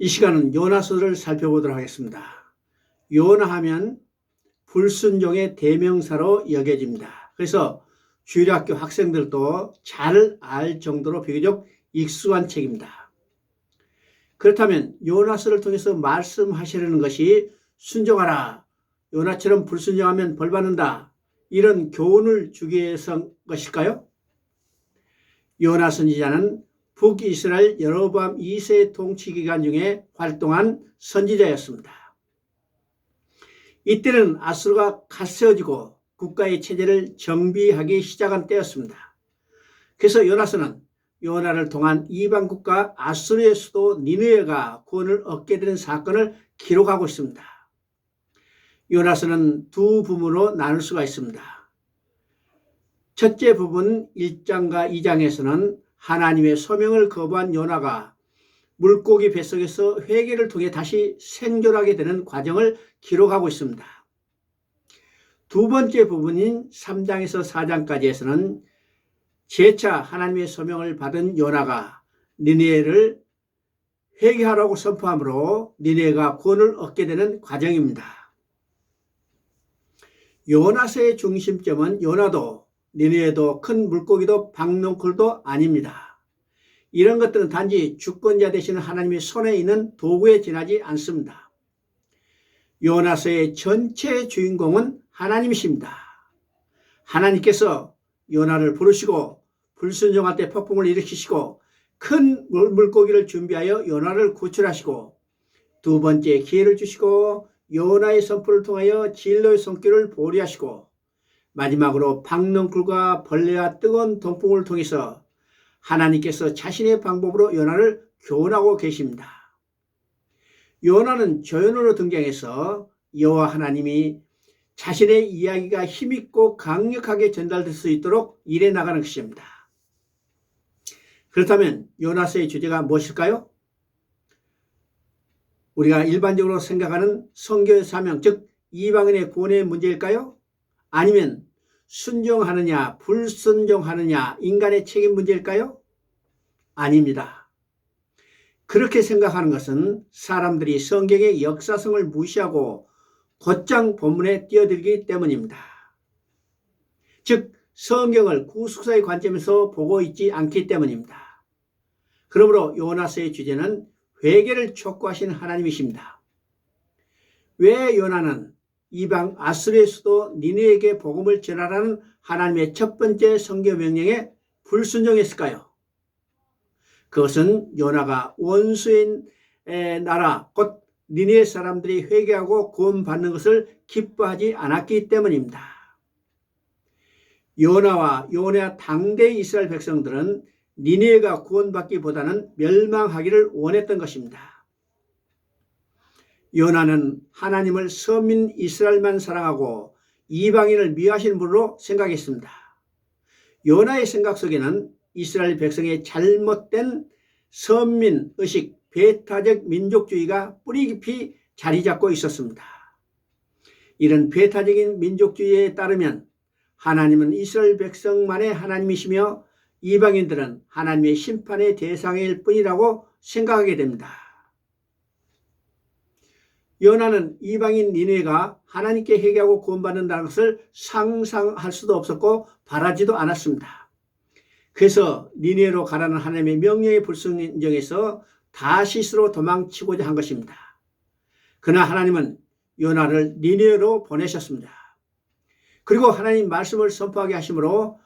이 시간은 요나서를 살펴보도록 하겠습니다. 요나하면 불순종의 대명사로 여겨집니다. 그래서 주일학교 학생들도 잘 알 정도로 비교적 익숙한 책입니다. 그렇다면 요나서를 통해서 말씀하시려는 것이 순종하라. 요나처럼 불순종하면 벌 받는다. 이런 교훈을 주기 위해서인 것일까요? 요나 선지자는 북이스라엘 여로밤 2세 통치 기간 중에 활동한 선지자였습니다. 이때는 아수르가 갓세워지고 국가의 체제를 정비하기 시작한 때였습니다. 그래서 요나서는 요나를 통한 이방 국가 아수르의 수도 니느웨가 구원을 얻게 되는 사건을 기록하고 있습니다. 요나서는 두 부분으로 나눌 수가 있습니다. 첫째 부분 1장과 2장에서는 하나님의 소명을 거부한 요나가 물고기 뱃속에서 회개를 통해 다시 생존하게 되는 과정을 기록하고 있습니다. 두 번째 부분인 3장에서 4장까지에서는 재차 하나님의 소명을 받은 요나가 니네를 회개하라고 선포함으로 니네가 구원을 얻게 되는 과정입니다. 요나서의 중심점은 요나도 니네도 큰 물고기도 박농쿨도 아닙니다. 이런 것들은 단지 주권자 되시는 하나님의 손에 있는 도구에 지나지 않습니다. 요나서의 전체 주인공은 하나님이십니다. 하나님께서 요나를 부르시고 불순종할 때 폭풍을 일으키시고 큰 물고기를 준비하여 요나를 구출하시고 두 번째 기회를 주시고 요나의 선포를 통하여 진로의 손길을 보리하시고 마지막으로 박넝쿨과 벌레와 뜨거운 동풍을 통해서 하나님께서 자신의 방법으로 요나를 교훈하고 계십니다. 요나는 조연으로 등장해서 여호와 하나님이 자신의 이야기가 힘있고 강력하게 전달될 수 있도록 일해 나가는 것입니다. 그렇다면 요나서의 주제가 무엇일까요? 우리가 일반적으로 생각하는 성교의 사명, 즉 이방인의 구원의 문제일까요? 아니면 순종하느냐, 불순종하느냐, 인간의 책임 문제일까요? 아닙니다. 그렇게 생각하는 것은 사람들이 성경의 역사성을 무시하고 곧장 본문에 뛰어들기 때문입니다. 즉, 성경을 구속사의 관점에서 보고 있지 않기 때문입니다. 그러므로 요나서의 주제는 회개를 촉구하신 하나님이십니다. 왜 요나는 이방 아수르의 수도 니네에게 복음을 전하라는 하나님의 첫 번째 성교 명령에 불순종했을까요? 그것은 요나가 원수인 나라 곧 니네 사람들이 회개하고 구원받는 것을 기뻐하지 않았기 때문입니다. 요나와 요나 당대 이스라엘 백성들은 니네가 구원받기보다는 멸망하기를 원했던 것입니다. 요나는 하나님을 서민 이스라엘만 사랑하고 이방인을 미워하시는 분으로 생각했습니다. 요나의 생각 속에는 이스라엘 백성의 잘못된 선민 의식, 배타적 민족주의가 뿌리 깊이 자리 잡고 있었습니다. 이런 배타적인 민족주의에 따르면 하나님은 이스라엘 백성만의 하나님이시며 이방인들은 하나님의 심판의 대상일 뿐이라고 생각하게 됩니다. 요나는 이방인 니네가 하나님께 회개하고 구원받는다는 것을 상상할 수도 없었고 바라지도 않았습니다. 그래서 니네로 가라는 하나님의 명령의 불순종에서 다시스로 도망치고자 한 것입니다. 그러나 하나님은 요나를 니네로 보내셨습니다. 그리고 하나님 말씀을 선포하게 하심으로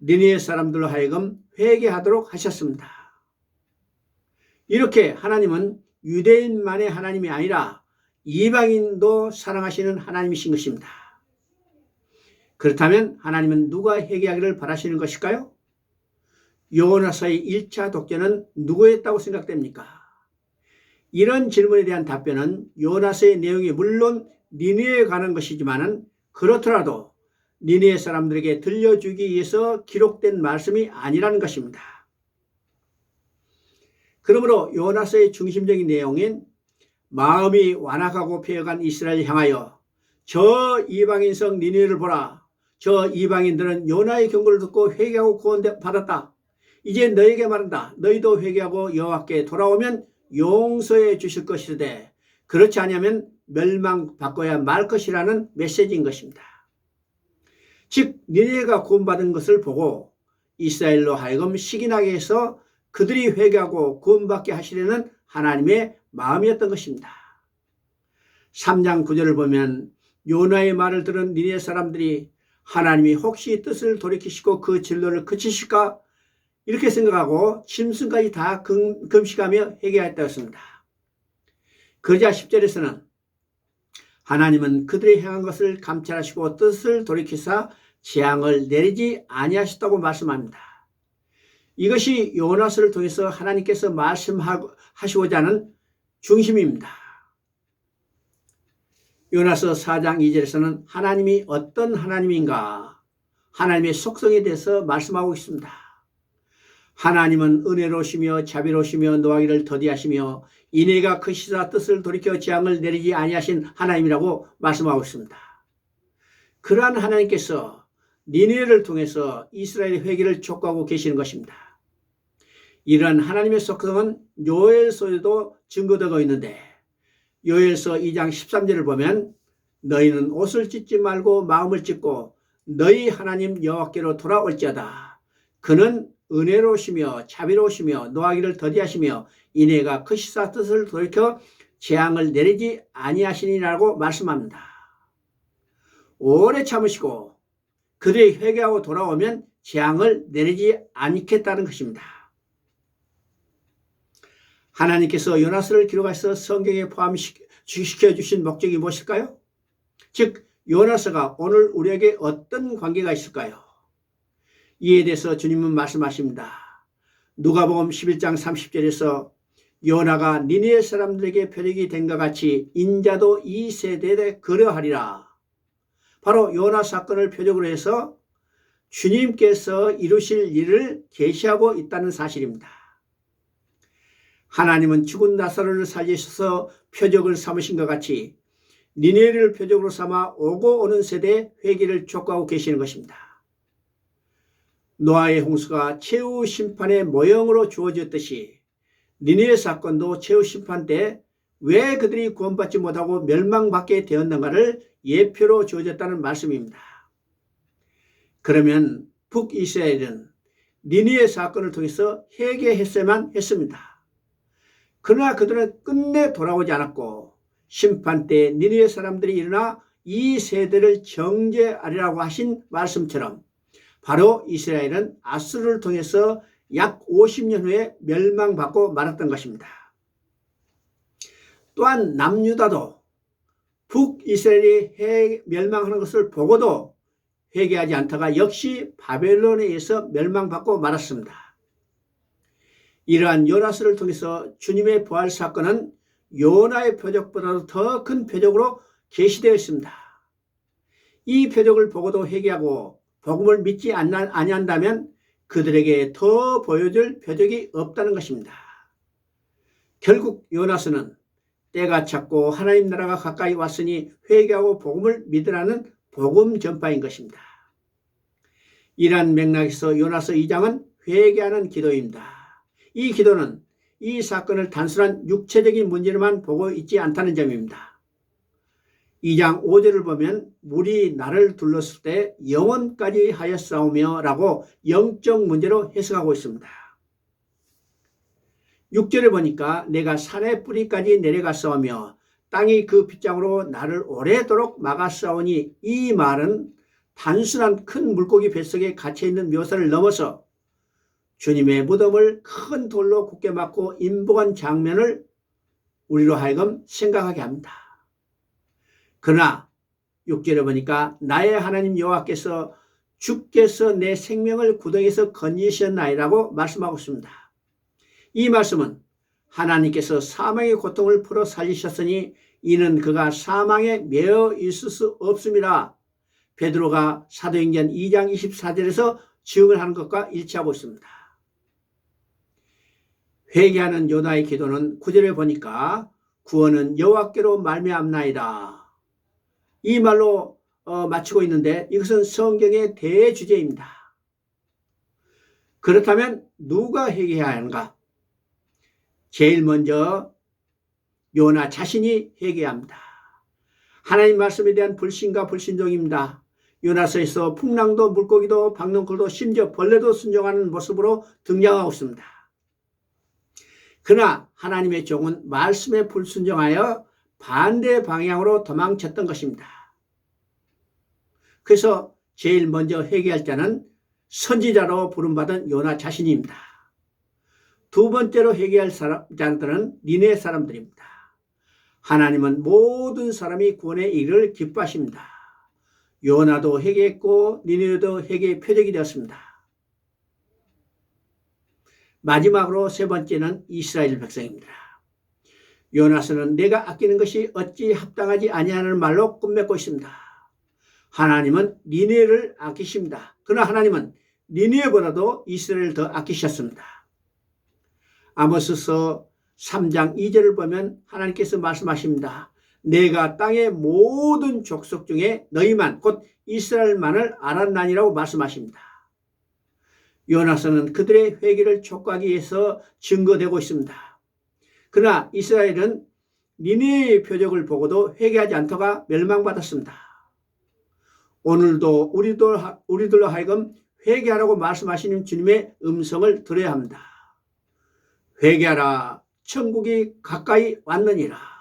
니네 사람들로 하여금 회개하도록 하셨습니다. 이렇게 하나님은 유대인만의 하나님이 아니라 이방인도 사랑하시는 하나님이신 것입니다. 그렇다면 하나님은 누가 회개하기를 바라시는 것일까요? 요나서의 1차 독재는 누구였다고 생각됩니까? 이런 질문에 대한 답변은 요나서의 내용이 물론 니네에 관한 것이지만은 그렇더라도 니네 사람들에게 들려주기 위해서 기록된 말씀이 아니라는 것입니다. 그러므로 요나서의 중심적인 내용인 마음이 완악하고 폐어간 이스라엘 향하여 저 이방인 성 니네를 보라. 저 이방인들은 요나의 경고를 듣고 회개하고 구원 받았다. 이제 너에게 말한다. 너희도 회개하고 여호와께 돌아오면 용서해 주실 것이되 그렇지 않으면 멸망받고야 말 것이라는 메시지인 것입니다. 즉 니네가 구원받은 것을 보고 이스라엘로 하여금 시기나게 해서 그들이 회개하고 구원받게 하시려는 하나님의 마음이었던 것입니다. 3장 9절을 보면 요나의 말을 들은 니네 사람들이 하나님이 혹시 뜻을 돌이키시고 그 진로를 그치실까 이렇게 생각하고 짐승까지 다 금, 금식하며 회개하였다 했습니다. 그러자 10절에서는 하나님은 그들이 행한 것을 감찰하시고 뜻을 돌이키사 재앙을 내리지 아니하셨다고 말씀합니다. 이것이 요나스를 통해서 하나님께서 말씀하시고자 하는 중심입니다. 요나서 4장 2절에서는 하나님이 어떤 하나님인가 하나님의 속성에 대해서 말씀하고 있습니다. 하나님은 은혜로시며 자비로시며 노하기를 더디하시며 이내가 크시사 뜻을 돌이켜 재앙을 내리지 아니하신 하나님이라고 말씀하고 있습니다. 그러한 하나님께서 니네를 통해서 이스라엘의 회개를 촉구하고 계시는 것입니다. 이러한 하나님의 속성은 요엘서에도 증거되고 있는데 요엘서 2장 13절을 보면 너희는 옷을 찢지 말고 마음을 찢고 너희 하나님 여호와께로 돌아올지어다. 그는 은혜로우시며 자비로우시며 노하기를 더디하시며 이내가 크시사 뜻을 돌이켜 재앙을 내리지 아니하시니라고 말씀합니다. 오래 참으시고 그들이 회개하고 돌아오면 재앙을 내리지 않겠다는 것입니다. 하나님께서 요나스를 기록하셔서 성경에 포함시켜 주신 목적이 무엇일까요? 즉 요나스가 오늘 우리에게 어떤 관계가 있을까요? 이에 대해서 주님은 말씀하십니다. 누가복음 11장 30절에서 요나가 니네 사람들에게 표적이 된것 같이 인자도 이 세대에 그러하리라. 바로 요나 사건을 표적으로 해서 주님께서 이루실 일을 계시하고 있다는 사실입니다. 하나님은 죽은 나사로를 살리셔서 표적을 삼으신 것 같이 니네를 표적으로 삼아 오고 오는 세대의 회개를 촉구하고 계시는 것입니다. 노아의 홍수가 최후 심판의 모형으로 주어졌듯이 니네 사건도 최후 심판 때 왜 그들이 구원받지 못하고 멸망받게 되었는가를 예표로 주어졌다는 말씀입니다. 그러면 북이스라엘은 니니의 사건을 통해서 회개했어야만 했습니다. 그러나 그들은 끝내 돌아오지 않았고 심판 때 니니의 사람들이 일어나 이 세대를 정죄하리라고 하신 말씀처럼 바로 이스라엘은 아수르를 통해서 약 50년 후에 멸망받고 말았던 것입니다. 또한 남유다도 북이스라엘이 멸망하는 것을 보고도 회개하지 않다가 역시 바벨론에 의해서 멸망받고 말았습니다. 이러한 요나스를 통해서 주님의 부활 사건은 요나의 표적보다도 더 큰 표적으로 계시되어 있습니다. 이 표적을 보고도 회개하고 복음을 믿지 아니한다면 그들에게 더 보여줄 표적이 없다는 것입니다. 결국 요나스는 때가 찼고 하나님 나라가 가까이 왔으니 회개하고 복음을 믿으라는 복음 전파인 것입니다. 이러한 맥락에서 요나서 2장은 회개하는 기도입니다. 이 기도는 이 사건을 단순한 육체적인 문제로만 보고 있지 않다는 점입니다. 2장 5절을 보면 물이 나를 둘렀을 때 영원까지 하였사오며 라고 영적 문제로 해석하고 있습니다. 6절을 보니까 내가 산의 뿌리까지 내려갔사오며 땅이 그 빗장으로 나를 오래도록 막았사오니 이 말은 단순한 큰 물고기 뱃속에 갇혀있는 묘사를 넘어서 주님의 무덤을 큰 돌로 굳게 막고 인복한 장면을 우리로 하여금 생각하게 합니다. 그러나 6절에 보니까 나의 하나님 여호와께서 주께서 내 생명을 구덩이에서 건지셨나이라고 말씀하고 있습니다. 이 말씀은 하나님께서 사망의 고통을 풀어 살리셨으니 이는 그가 사망에 매어 있을 수 없습니다. 베드로가 사도행전 2장 24절에서 증을 하는 것과 일치하고 있습니다. 회개하는 요나의 기도는 구절에 보니까 구원은 여호와께로 말미암나이다. 이 말로 어, 마치고 있는데 이것은 성경의 대주제입니다. 그렇다면 누가 회개해야 하는가? 제일 먼저 요나 자신이 회개합니다. 하나님 말씀에 대한 불신과 불신종입니다. 요나서에서 풍랑도 물고기도 박농쿨도 심지어 벌레도 순종하는 모습으로 등장하고 있습니다. 그러나 하나님의 종은 말씀에 불순종하여 반대 방향으로 도망쳤던 것입니다. 그래서 제일 먼저 회개할 자는 선지자로 부름받은 요나 자신입니다. 두 번째로 회개할 사람, 자들은 니네 사람들입니다. 하나님은 모든 사람이 구원의 일을 기뻐하십니다. 요나도 회개했고 니네도 회개의 표적이 되었습니다. 마지막으로 세 번째는 이스라엘 백성입니다. 요나서는 내가 아끼는 것이 어찌 합당하지 아니하는 말로 꿈맺고 있습니다. 하나님은 니네를 아끼십니다. 그러나 하나님은 니네보다도 이스라엘을 더 아끼셨습니다. 아모스서 3장 2절을 보면 하나님께서 말씀하십니다. 내가 땅의 모든 족속 중에 너희만 곧 이스라엘만을 알았나니라고 말씀하십니다. 요나서는 그들의 회개를 촉구하기 위해서 증거되고 있습니다. 그러나 이스라엘은 니네의 표적을 보고도 회개하지 않다가 멸망받았습니다. 오늘도 우리들로 하여금 회개하라고 말씀하시는 주님의 음성을 들어야 합니다. 회개하라 천국이 가까이 왔느니라.